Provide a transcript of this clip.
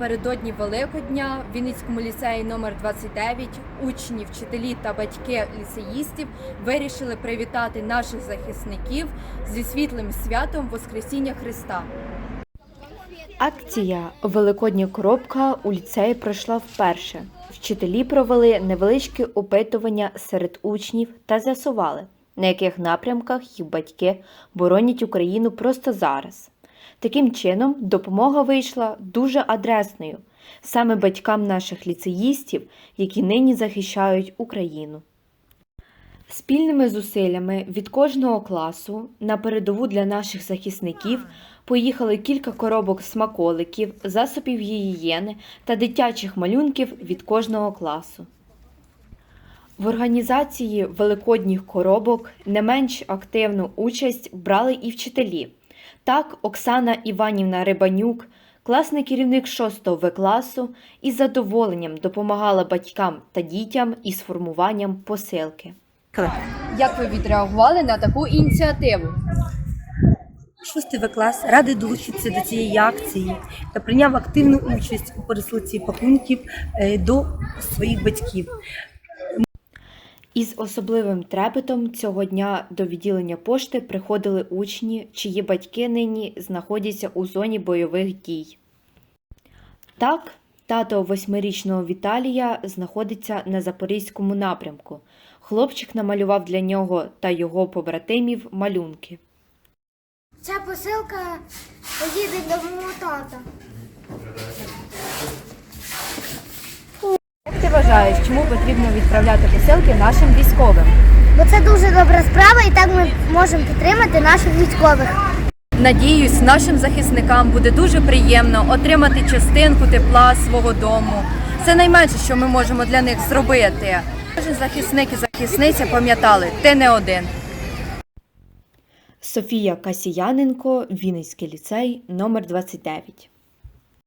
Напередодні Великодня в Вінницькому ліцеї номер 29 учні, вчителі та батьки ліцеїстів вирішили привітати наших захисників зі світлим святом Воскресіння Христа. Акція Великодня коробка у ліцеї пройшла вперше. Вчителі провели невеличкі опитування серед учнів та з'ясували, на яких напрямках їх батьки боронять Україну просто зараз. Таким чином, допомога вийшла дуже адресною саме батькам наших ліцеїстів, які нині захищають Україну. Спільними зусиллями від кожного класу на передову для наших захисників поїхали кілька коробок смаколиків, засобів гігієни та дитячих малюнків від кожного класу. В організації великодніх коробок не менш активну участь брали і вчителі. Так, Оксана Іванівна Рибанюк, класний керівник 6 В класу, із задоволенням допомагала батькам та дітям із формуванням посилки. Як ви відреагували на таку ініціативу? Шостий В клас радий долучитися до цієї акції та прийняв активну участь у пересилці пакунків е, до своїх батьків. Із особливим трепетом цього дня до відділення пошти приходили учні, чиї батьки нині знаходяться у зоні бойових дій. Так, тато восьмирічного Віталія знаходиться на запорізькому напрямку. Хлопчик намалював для нього та його побратимів малюнки. Ця посилка поїде до мого тата. Як ти вважаєш, чому потрібно відправляти посилки нашим військовим? Бо це дуже добра справа, і так ми можемо підтримати наших військових. Надіюсь, нашим захисникам буде дуже приємно отримати частинку тепла свого дому. Це найменше, що ми можемо для них зробити. Кожен захисник і захисниця пам'ятали, ти не один. Софія Касіяненко, Вінницький ліцей, номер 29